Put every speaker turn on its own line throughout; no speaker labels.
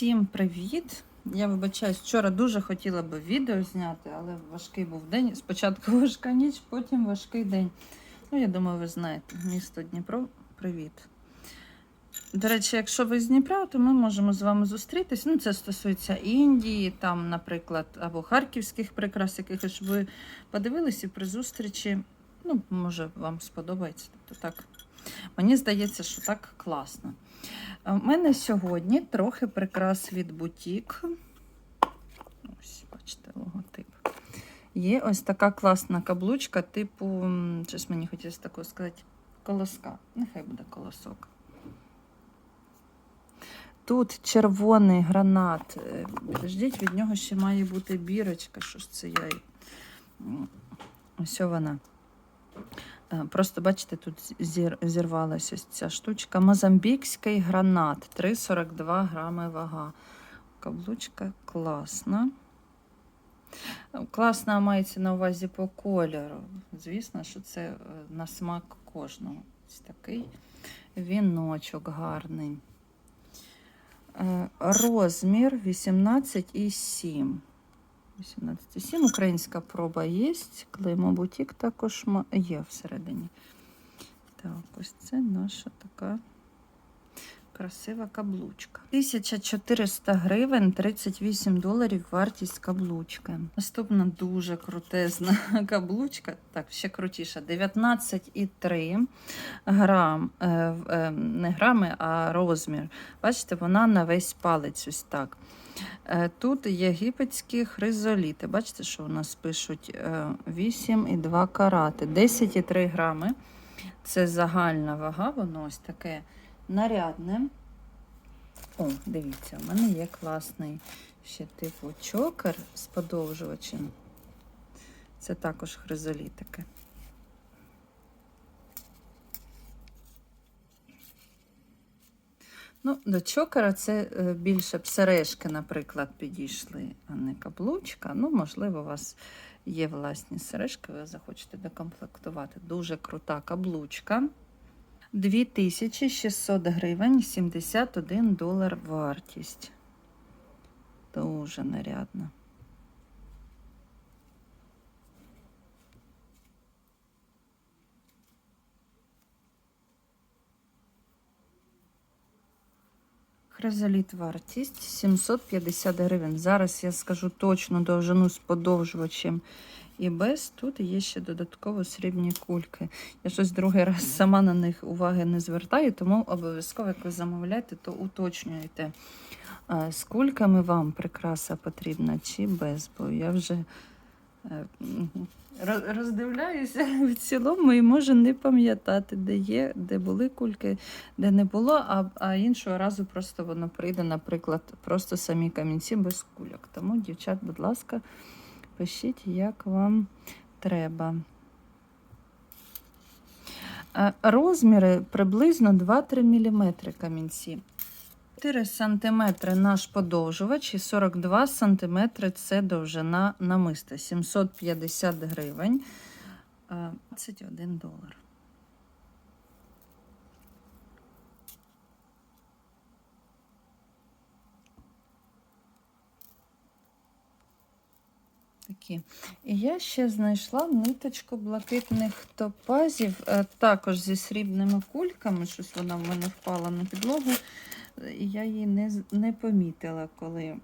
Всім привіт! Я вибачаюсь, вчора дуже хотіла би відео зняти, але важкий був день. Спочатку важка ніч, потім важкий день. Ну, я думаю, ви знаєте, місто Дніпро. Привіт. До речі, якщо ви з Дніпра, то ми можемо з вами зустрітись. Ну, це стосується Індії, там, наприклад, або харківських прикрас, якихось щоб ви подивилися при зустрічі. Ну, може, вам сподобається. Тобто так. Мені здається, що так класно. У мене сьогодні трохи прикрас від бутік. Ось, бачите, логотип. Є ось така класна каблучка, типу, щось мені хотілося такого сказати, колоска. Нехай буде колосок. Тут червоний гранат. Е, Підождіть, від нього ще має бути бірочка. Що ж це я? Ось вона. Е, Просто бачите, тут зір, зірвалася ось ця штучка. Мозамбікський гранат, 3,42 грами вага. Каблучка класна. Е, Класна мається на увазі по кольору. Звісно, що це е, на смак кожного. Ось такий віночок гарний. Е, Розмір 18,7. 18,7. Українська проба є. Клеймо бутік також є всередині. Так, ось це наша така красива каблучка. 1400 гривень, 38 доларів вартість каблучки. Наступна дуже крутезна каблучка. Так, ще крутіша. 19,3 грам. Е, е, не грами, а розмір. Бачите, вона на весь палець ось так. Е, Тут єгипетські хризоліти. Бачите, що у нас пишуть е, 8,2 карати, 10,3 грами. Це загальна вага, воно ось таке нарядне. О, дивіться, у мене є класний ще типу чокер з подовжувачем. Це також хризолітики. Ну, до чокера це е, більше б сережки, наприклад, підійшли, а не каблучка. Ну, можливо, у вас є власні сережки, ви захочете докомплектувати. Дуже крута каблучка. 2600 гривень, 71 долар вартість. Дуже нарядно. Хризоліт вартість 750 гривень. Зараз я скажу точно довжину з подовжувачем і без. Тут є ще додатково срібні кульки. Я щось другий раз сама на них уваги не звертаю, тому обов'язково, як ви замовляєте, то уточнюйте, з кульками вам прикраса потрібна чи без, бо я вже роздивляюся в цілому і можу не пам'ятати, де є, де були кульки, де не було, а, а іншого разу просто воно прийде, наприклад, просто самі камінці без кульок. Тому, дівчат, будь ласка, пишіть, як вам треба. Е, Розміри приблизно 2-3 мм камінці. 4 см наш подовжувач і 42 см це довжина намиста. 750 гривень. е, 21 долар. Такі. І я ще знайшла ниточку блакитних топазів, е, також зі срібними кульками. Щось вона в мене впала на підлогу. Я її не, не помітила, коли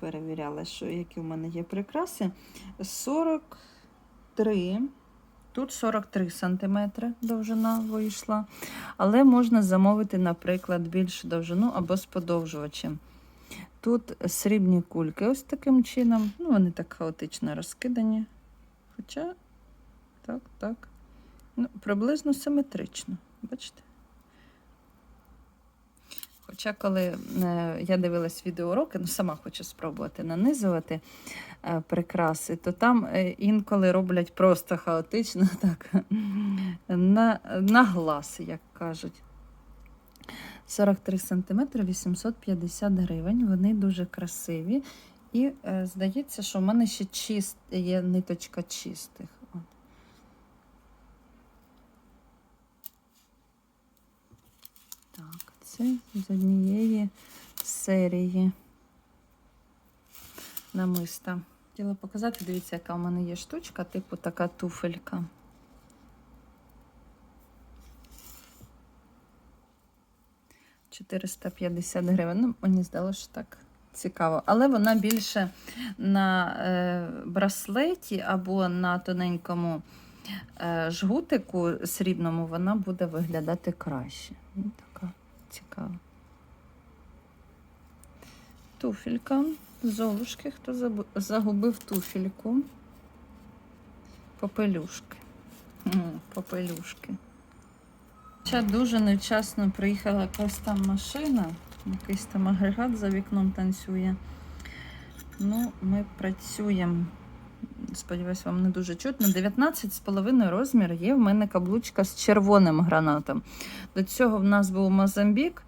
перевіряла, що які в мене є прикраси. 43. Тут 43 см довжина вийшла. Але можна замовити, наприклад, більшу довжину або з подовжувачем. Тут срібні кульки ось таким чином. Ну, вони так хаотично розкидані. Хоча, так, так. Ну, приблизно симетрично. Бачите? Хоча, коли е, я дивилась відеоуроки, ну сама хочу спробувати нанизувати е, прикраси, то там е, інколи роблять просто хаотично, так, на, на глаз, як кажуть. 43 см, 850 гривень. Вони дуже красиві. І здається, що в мене ще чист, є ниточка чистих. От. Так, це з однієї серії намиста. Хотіла показати, дивіться, яка у мене є штучка, типу така туфелька. – 450 гривень. Ну, мені здалося, що так цікаво. Але вона більше на е, браслеті або на тоненькому е, жгутику срібному вона буде виглядати краще. Цікава. Туфелька. Золушки, хто загубив туфельку. Попелюшки. Попелюшки. Ще дуже невчасно приїхала якась там машина, якийсь там агрегат за вікном танцює. Ну, ми працюємо. Сподіваюсь, вам не дуже чутно. 19,5 розмір є в мене каблучка з червоним гранатом. До цього в нас був Мозамбік.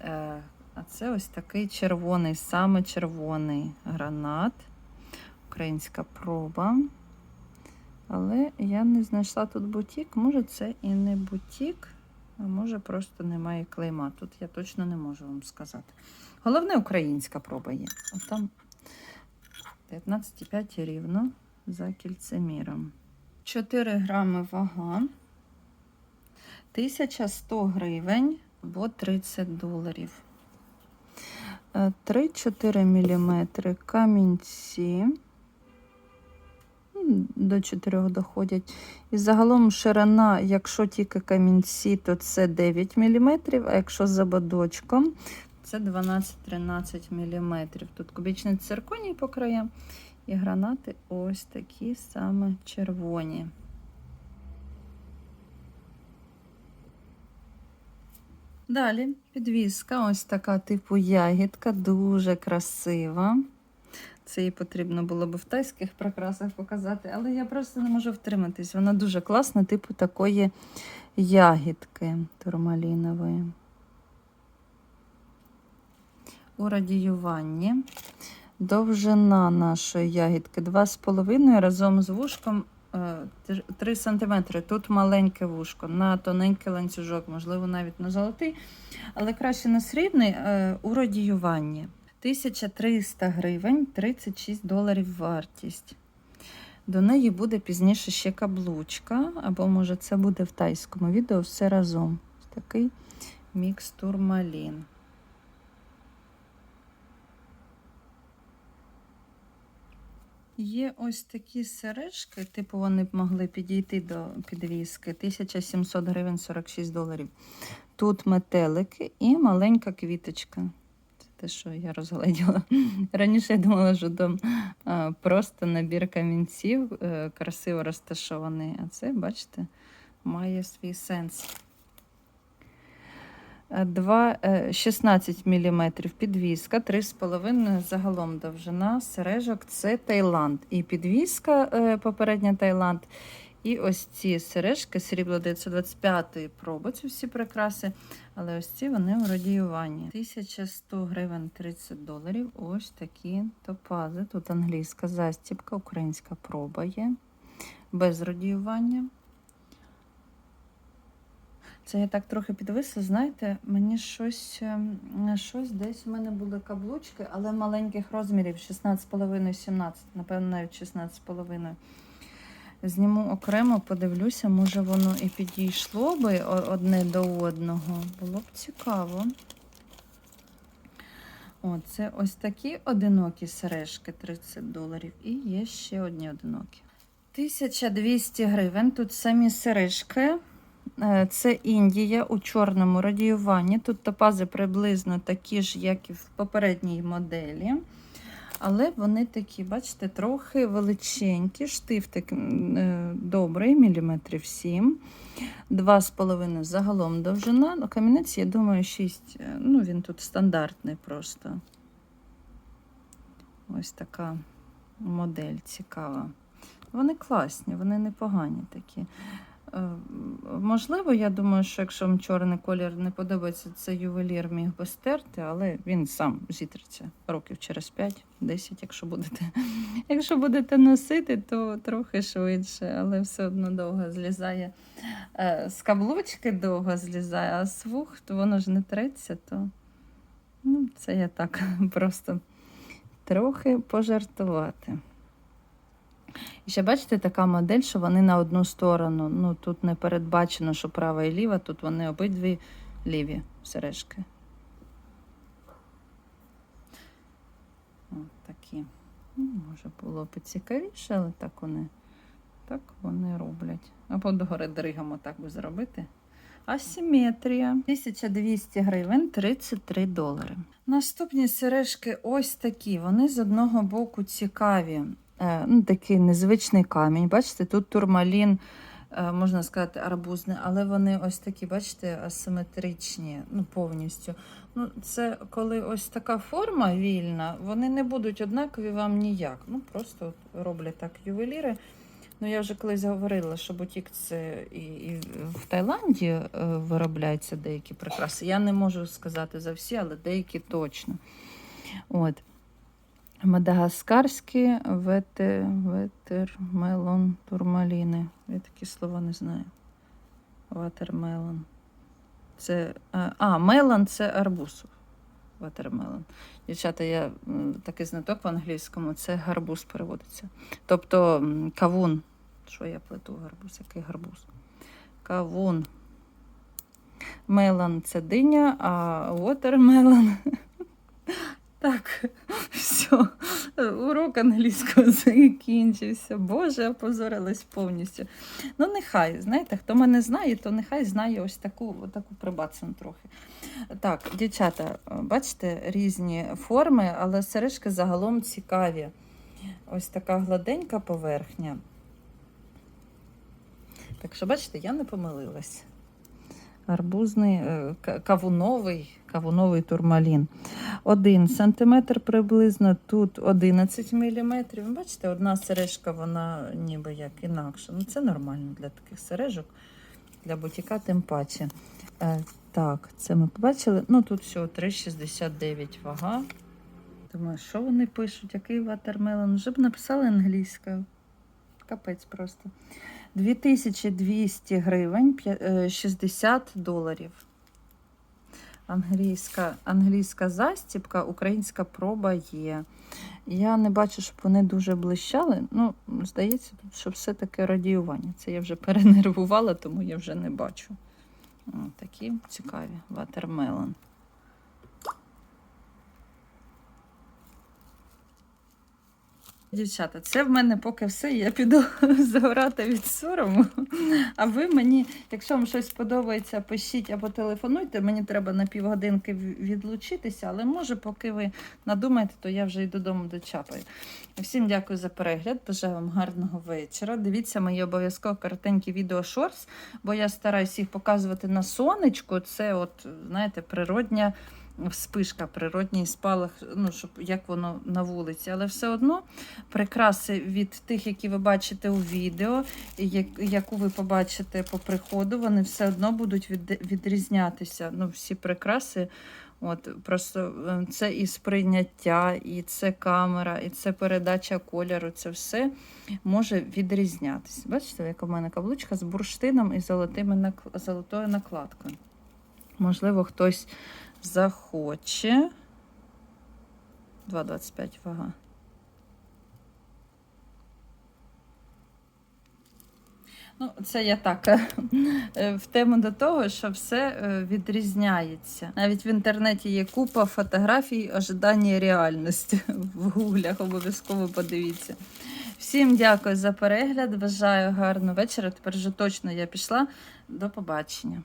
Е, а це ось такий червоний, саме червоний гранат. Українська проба. Але я не знайшла тут бутік. Може, це і не бутік, а може просто немає клейма. Тут я точно не можу вам сказати. Головне, українська проба є. От там 19,5 рівно за кільцеміром. 4 грами вага. 1100 гривень або 30 доларів. 3-4 мм камінці. До 4 доходять. І загалом ширина, якщо тільки камінці, то це 9 мм, а якщо з ободочком, це 12-13 мм. Тут кубічний цирконій по краям. І гранати ось такі саме червоні. Далі підвіска, ось така типу ягідка, дуже красива. Це їй потрібно було б в тайських прикрасах показати, але я просто не можу втриматись. Вона дуже класна, типу такої ягідки турмалінової. У радіюванні довжина нашої ягідки 2,5 разом з вушком 3 см. Тут маленьке вушко, на тоненький ланцюжок, можливо, навіть на золотий, але краще на срібний е, у радіюванні. 1300 гривень, 36 доларів вартість. До неї буде пізніше ще каблучка, або, може, це буде в тайському відео все разом. Такий мікс турмалін. Є ось такі сережки, типу вони б могли підійти до підвіски. 1700 гривень 46 доларів. Тут метелики і маленька квіточка. Це те, що я розгледіла. Раніше я думала, що там просто набір камінців е, красиво розташований. А це, бачите, має свій сенс. Е, Два, е, 16 мм підвіска, 3,5 загалом довжина сережок це Таїланд. І підвіска е, попередня Таїланд. І ось ці сережки срібло 925 проби, ці всі прикраси. Але ось ці вони у радіюванні. 1100 гривень 30 доларів. Ось такі топази. Тут англійська застібка, українська проба є. Без радіювання. Це я так трохи підвисла, знаєте, мені щось, ем, щось десь у мене були каблучки, але маленьких розмірів 16,5-17, напевно, навіть 16,5. Зніму окремо, подивлюся, може воно і підійшло би одне до одного. Було б цікаво. О, це ось такі одинокі сережки 30 доларів. І є ще одні одинокі. 1200 гривень. Тут самі сережки. Е, Це Індія у чорному радіюванні. Тут топази приблизно такі ж, як і в попередній моделі. Але вони такі, бачите, трохи величенькі. Штифтик е, добрий, міліметрів 7. 2,5 загалом довжина. Ну, камінець, я думаю, 6. е, Ну, він тут стандартний просто. Ось така модель цікава. Вони класні, вони непогані такі. Можливо, я думаю, що якщо вам чорний колір не подобається, це ювелір міг би стерти, але він сам зітреться років через 5-10, якщо будете. Якщо будете носити, то трохи швидше, але все одно довго злізає. Е, З каблучки довго злізає, а з вух, то воно ж не треться, то Ну, це я так просто трохи пожартувати. І ще бачите, така модель, що вони на одну сторону. Ну, тут не передбачено, що права і ліва, тут вони обидві ліві сережки. От такі. Ну, може було б цікавіше, але так вони, так вони роблять. Або догори дригом так би зробити. Асиметрія. 1200 гривень 33 долари. Наступні сережки ось такі. Вони з одного боку цікаві. Е, ну, такий незвичний камінь. Бачите, тут турмалін, е, можна сказати, арбузний, але вони ось такі, бачите, асиметричні, ну, повністю. Ну, це коли ось така форма вільна, вони не будуть однакові вам ніяк. Ну, просто роблять так ювеліри. Ну, я вже колись говорила, що бутік це і, і в Таїланді е, виробляються деякі прикраси. Я не можу сказати за всі, але деякі точно. От. Мадагаскарські ветер, ветермелон, турмаліни. Я такі слова не знаю. Ватермелон. Це, а, а, мелон це арбуз. Ватермелон. Дівчата, я такий знаток в англійському, це гарбуз переводиться. Тобто кавун. Що я плету гарбуз? Який гарбуз? Кавун. Мелон це диня, а watermelon. Так, все. Урок англійського закінчився. Боже, я позорилась повністю. Ну, нехай, знаєте, хто мене знає, то нехай знає ось таку, таку прибацану трохи. Так, дівчата, бачите, різні форми, але сережки загалом цікаві. Ось така гладенька поверхня. Так що, бачите, я не помилилась. Арбузний, е, кавуновий, кавуновий турмалін. Один сантиметр приблизно, тут 11 міліметрів. Бачите, одна сережка, вона ніби як інакша. Ну, це нормально для таких сережок, для бутіка тим паче. Е, так, це ми побачили. Ну, тут всього 3,69 вага. Думаю, що вони пишуть, який ватермелон? Вже б написали англійською. Капець просто. 2200 гривень, е, 60 доларів. Англійська, англійська застіпка, українська проба є. Я не бачу, щоб вони дуже блищали. Ну, здається, що все таке радіювання. Це я вже перенервувала, тому я вже не бачу. О, такі цікаві. Ватермелон. Дівчата, це в мене поки все. Я піду загорати від сорому. А ви мені, якщо вам щось подобається, пишіть або телефонуйте. Мені треба на півгодинки відлучитися, але може, поки ви надумаєте, то я вже й додому дочапаю. Всім дякую за перегляд. Бажаю вам гарного вечора. Дивіться мої обов'язково коротенькі відео шорс, бо я стараюся їх показувати на сонечку. Це, от, знаєте, природня. Вспишка, природній спалах, ну, щоб як воно на вулиці, але все одно прикраси від тих, які ви бачите у відео, як, яку ви побачите по приходу, вони все одно будуть від, відрізнятися. Ну, всі прикраси. От, просто е, це і сприйняття, і це камера, і це передача кольору. Це все може відрізнятися. Бачите, яка в мене каблучка з бурштином і золотими золотою накладкою. Можливо, хтось захоче. 2,25 вага. Ну, це я так е, в тему до того, що все е, відрізняється. Навіть в інтернеті є купа фотографій ожидання реальності. В гуглях обов'язково подивіться. Всім дякую за перегляд. Бажаю гарного вечора. Тепер вже точно я пішла. До побачення.